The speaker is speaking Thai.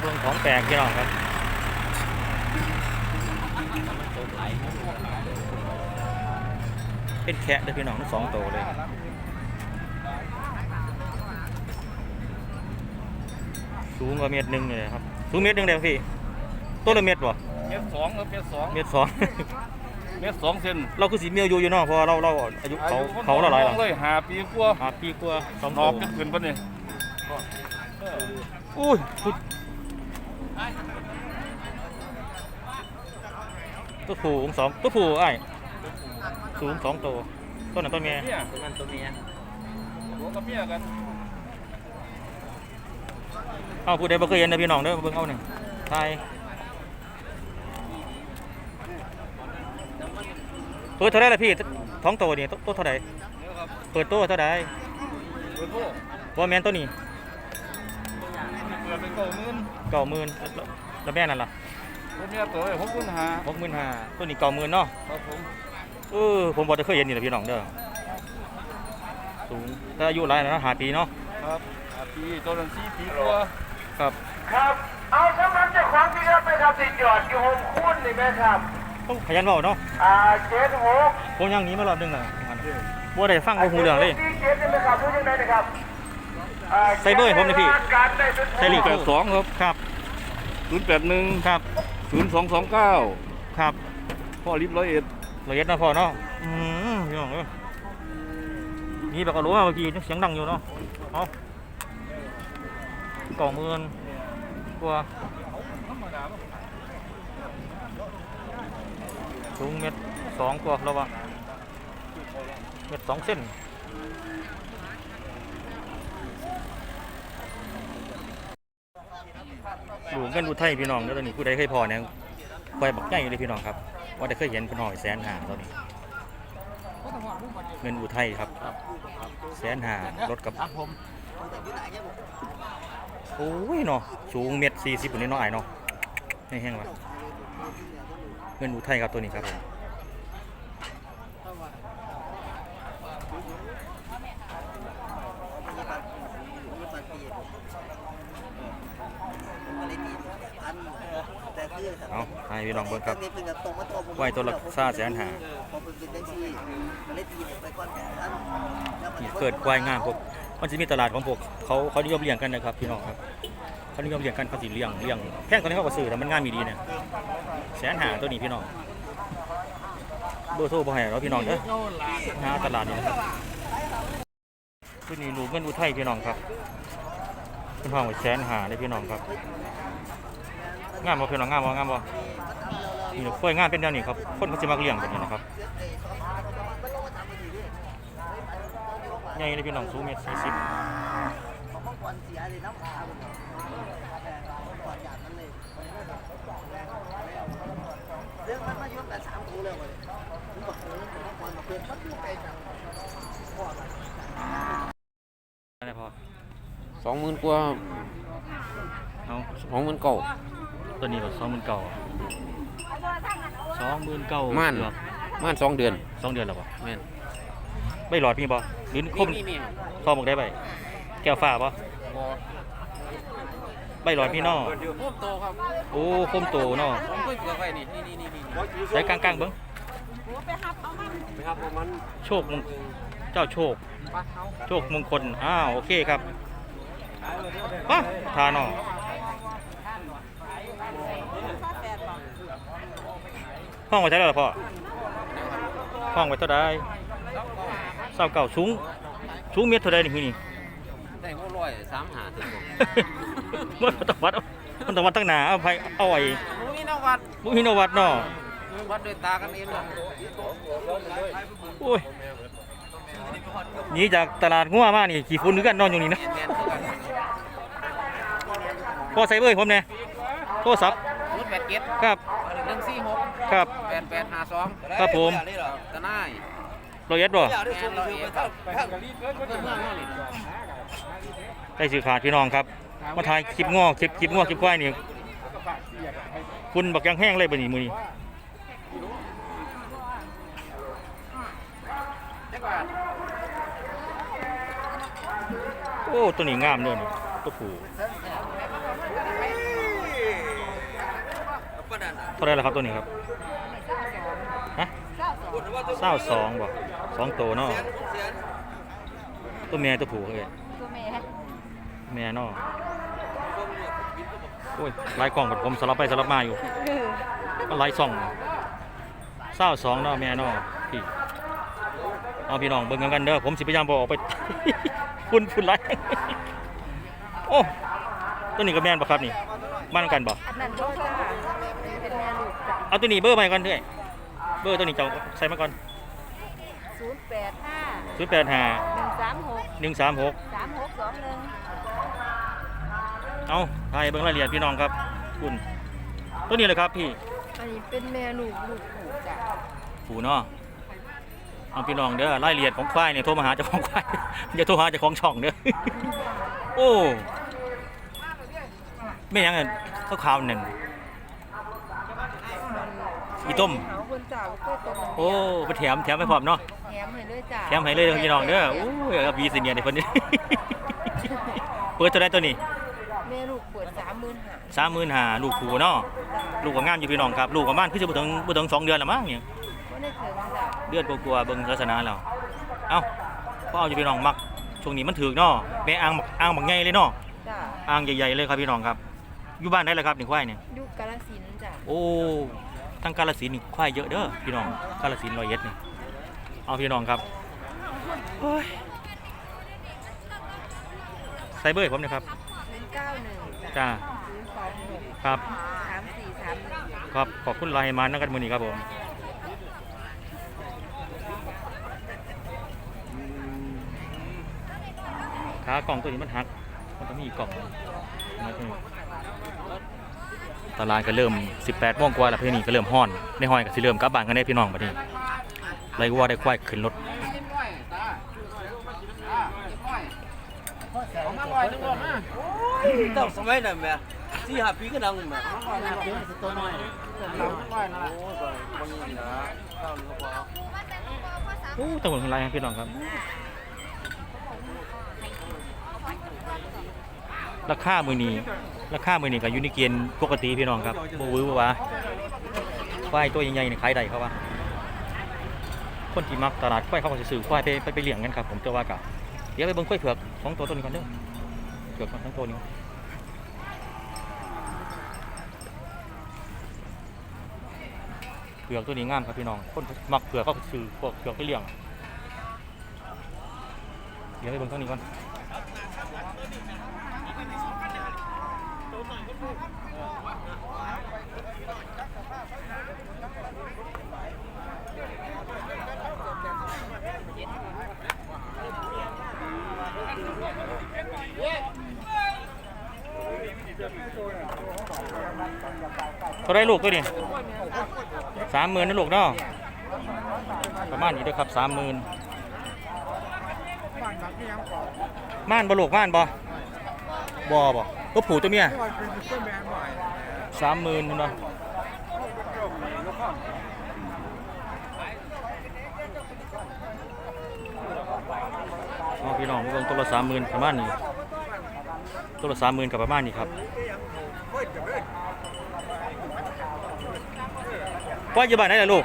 เรื่องของแปลกพี่น้องครับเป็นแคะเด้อพี่น้องทั้งสองตัวเลยสูงกว่าเมตรหนึ่งเลยครับสูงเมตรหนึ่งเลยพี่ต้นละเมตรบ่เมตรสองครับเมตรสองเมตรสองเมตรสองเซนเราคือสีเมียวอยู่อยู่เนาะเพราะว่าเราเราอายุเขาเขาเราหลายหรอเลยหาปีกว่าหาปีกว่าสองนตัอวกกันขึ้นปะเนี่ยอุ้ยสุด ตัวผูงสองตัวผูไอ้ายสูงสองตัวต้นนั้นต้นเมียเนี่ยมันตัวเมียหัวกับเมียกันเอาผู้ใดบ่เคยเห็นนะพี่น้องเด้อเบิ่งเอาหนึ่งทายเปิดเท่าไรล่ะพี่ท้องโตนี่ตัวตัวเท่าไรเนี่ยครับเปิดตัวเท่าไรเปิดโบ้ว่าแมนตัวนี้ เปิดเป็นเก้าหมื่นเก่าหมื่นแล้วแม่นั่นล่ะตัวเมียตัวเลยหกหมื่นหาหกหมื่นห้าตัวนี้เก่าหมื่นเนาะครับผมเออผมบอกจะเคยเห็นนี่แหละพี่น้องเด้อสูงแต่อายุหลายแล้วเนาะหาปีเนาะครับหาปีตัวนั้นสี่ปีกว่าครับครับ เอาสำหรับเจ้าของที่รับไปครับติดจอดอยู่โฮมคุณนี่ไหมครับ ต้องขยันเว้าเนาะอ่าเจ็ดหกผมยังหนี้มารอบหนึงอะบัวได้ฟังบ่ฮู้เรื่องเลย ที่เจ็ดนี่ไหมครับรู้ยังไงนะครับอ่า ใส่เบอร์ให้ผมหน่อยพี่การได้เป็นใส่ลีกแปดสองครับครับศูนย์แปดหนึ่งครับศูนย์สองสองเก้าครับพ่อริบร้อยเอ็ดละเอียดเนาะพ่อเนาะอืมพี่น้องเอ้ยนี่เราก็รู้ว่าเมื่อกี้เสียงดังอยู่เนาะเอาเก่าหมื่นกว่าสูงเมตรสองกว่าแล้ววะเมตรสองเส้น หลวงกันอุทัยพี่น้องแล้วตอนนี้ผู้ใดเคยพอเนี่ยคอยบักใหญ่เลยพี่น้องครับ ว่าได้เคยเห็นพี่น้องแสนหาตอนนี้ เงินอุทัยครับ แสนหารถกับโอ้ยเนาะสูงเมตรสี่สิบคนนี้เนาะไอ้ายเนาะไม่แห้งวะเงินอุทัยครับตัวนี้ครับผม แต่คือเอาให้พี่น้องเบิ่งครับนี่เป็นกับตรงมาตัวผมไว้ตัวละซ่าแสนหาพอเป็นเป็นได้ที่มันได้ทีไปก่อนอันแล้วมันนี่เกิดควายงามพวกมันจะมีตลาดของพวกเขาเขานิยมเลี้ยงกันนะครับพี่น้องครับเขานิยมเลี้ยงกันเขาสิเลี้ยงเลี้ยงแพงตอนนี้เขาก็ซื้อแต่มันงามมีดีเนี่ยแสนหาตัวนี้พี่น้องเบอร์โทรบ่ให้เราพี่น้องเด้อหาตลาดนี่นะครับตัวนี้ลูกเงินอุทัยพี่น้องครับเป็นห้องไว้แสนหาเลยพี่น้องครับ งามบ่พี่น้องงามบ่งามบ่นี่กล้วยงามเป็นแนวนี้ครับคนเขาจะมักเลี้ยงแบบนี้นะครับใหญ่เลยพี่น้องสูงเมตรสี่สิบก่อนเสียเลยน้ำขาก่อนหยาดมันเลยเรื่องมันมายุ่งแต่สามกูเลยวันผมบอกเลยผมบอกวันมาเปลี่ยนมันอยู่ไกลจังพ่ออะไรพอสองหมื่นกว่าเอาสองหมื่นเก่า ตัวนี้แบบสองหมื่นเก่าสองหมื่นเก่าม่านเกือบม่านสองเดือนสองเดือนแล้วป่ะแม่นไม่หลอดมีบ่หรือคมมีมีทอหมกได้ไปแก้วฟ้าป่ะใบหลอดพี่น้อพวกโตครับโอ้คมโตเนาะผมเคยเกือบไว้นี่นี่นี่นี่นี่ใส่กลางๆเบิ้งไปครับผมมันโชคมงเจ้าโชค โชคมงคล อ้าว โอเคครับมาทานอ ห้องไว้เท่าไหร่ล่ะพ่อห้องไว้เท่าไหร่เศร้าเก่าสูงสูงเมตรเท่าไหร่นี่พี่นี่ได้หกร้อยสามหาถึงผมมันต้องวัดเอามันต้องวัดตั้งหนาเอาไปเอาไอ้มุ้ยนวัดบุหินวัดเนาะวัดด้วยตากันเองนะโอ้ยหนี่จากตลาดงัวมานี่กี่ฝุ่นนึกกันนอนอยู่นี่นะแม่นคือกันพ่อใส่เบอร์ให้ผมเนี่ยโทรศัพท์รุ่น แปดเจ็ดครับ หนึ่งสี่หกครับ แปดแปดห้าสองครับผม ตะนายรอยเอ็ดบ่แม่นเราเองครับเพื่อนเมืองนี่ได้สื่อขาดพี่น้องครับ มาถ่ายคลิปง้อคลิปคลิปง้อคลิปควายนี่ คุณบักยังแห้งเลยบ่นี่มือนี้โอ้ ตัวนี้งามเลยนี่ตัวผู้ ท่าไหรล่ะครับตัวนี้ครับฮะเศร้าสองบ่สองตัวเนาะตัวแม่ตัวผู้เอ้ยตัวแม่แม่เนาะโอ้ยไล่กล่องกับผมสลับไปสลับมาอยู่ก็ไล่ส่องเศร้าสองเนาะแม่เนาะพี่เอาพี่น้องเบิ่งกันเด้อผมสิพยายามบออกไปพุ่นพุ่นไล่โอ้ตัวนี้ก็แม่นปะครับนี่บ้านกันบ่อันนั้นก็ เอาตัวนี้เบอร์ใหม่ก่อนเด้อยเบอร์ตัวนี้เจ้าใส่มาก่อนศูนย์แปดห้าศูนย์แปดห้าหนึ่งสามหกหนึ่งสามหกสามหกสองหนึ่งเอาถ่ายเบิ่งรายละเอียดพี่น้องครับ คุณตัวนี้เลยครับพี่ อันนี้เป็นแม่ลูกลูกผูจ้ะผูเนาะเอาพี่น้องเด้อรายละเอียดของควายเนี่ยโทรมาหาเจ้าของควายอย่าโทรหาเจ้าของช่องเด้อโอ้ไม่ยังไงข้าวขาวนั่น อีต้ม ขาวคนจ้าก็ต้มโอ้ไปแถมแถมไปพร้อมเนาะ แถมให้เลยจ้ะแถมให้เลยเด้อพี่น้องเด้อโอ้ยกับวีสิเนียร์ในคนนี้ เปิดตัวได้ตัวนี้แม่ลูกเปิดสามหมื่นห้าสามหมื่นหาลูกผูเนาะ ลูกก็งามอยู่พี่น้องครับ ลูกประมาณคือจะบ่ถึงบ่ถึงสองเดือนละมั้งเนี่ยก็ได้ถึงจ้ะเดือนกลัวาๆเบิ่งศาสนาแล้วเอ้าพ่อเอาอยู่พี่น้องมัก ช่วงนี้มันถือเนาะแม่อ่างบักอ่างบักใหญ่เลยเนาะ จ้ะอ่างใหญ่ๆเลยครับพี่น้องครับ อยู่บ้านได้เลยครับนี่ควายเนี่ย ยุคกาลสินธุ์จ้ะโอ้ ทั้งกาลสินธุ์นี่ควายเยอะเด้อพี่น้องกาลสินธุ์ร้อยเอ็ดนี่เอาพี่น้องครับโอ้ยใส่เบอร์ให้ผมนะครับศูนย์เก้าหนึ่งจ้าศูนย์สองหกครับสามสี่สามหนึ่งครับขอบคุณลายมันนักการมือนี้ครับผมขากล่องตัวนี้มันหักมันต้องมีอีกกล่องนะตัวนี้ ตลาดก็เริ่ม 18โมงกว่าแล้วพี่นี่ก็เริ่มห้อนในห้อยก็สิเริ่มกลับบ้านกันได้พี่น้องบัดนี้ไรวัวได้ควายขึ้นรถของมาลอยนึงก่อนนะต้องสมัยนั้นแม่ที่หาปีก็ดังแม่ตัวน้อยโอ้ตำรวจเป็นไรครับพี่น้องครับ ราคามือนี้ราคามือนี้กับยูนิเกียนปกติพี่น้องครับบวื้อบ่วะควายตัวใหญ่ๆเนี่ยขายได้เขาว่าคนที่มักตลาดควายเขาก็จะซื้อควายไปไปเลี้ยงกันครับผมจะว่ากับเดี๋ยวไปเบิ่งควายเผือกสองตัวตัวนี้ก่อนเด้อเผือกทั้งตัวนี้เผือกตัวนี้งามครับพี่น้องคนมักเผือกเขาก็ซื้อพวกเผือกไปเลี้ยงเดี๋ยวไปเบิ่งตัวนี้ก่อน เขาได้ลูกตัวนี้สามหมื่นนะลูกเนาะประมาณนี้เด้อครับสามหมื่นม่านบ่ลูกม่านบ่บ่บ่ วผู้ตัวเมียสามหมื่นเนาะเอาพี่น้องเบิ่งตัวละสามหมื่นประมาณนี้ตัวละสามหมื่นกับประมาณนี้ครับพ่ออยู่บ้านไหนล่ะลูก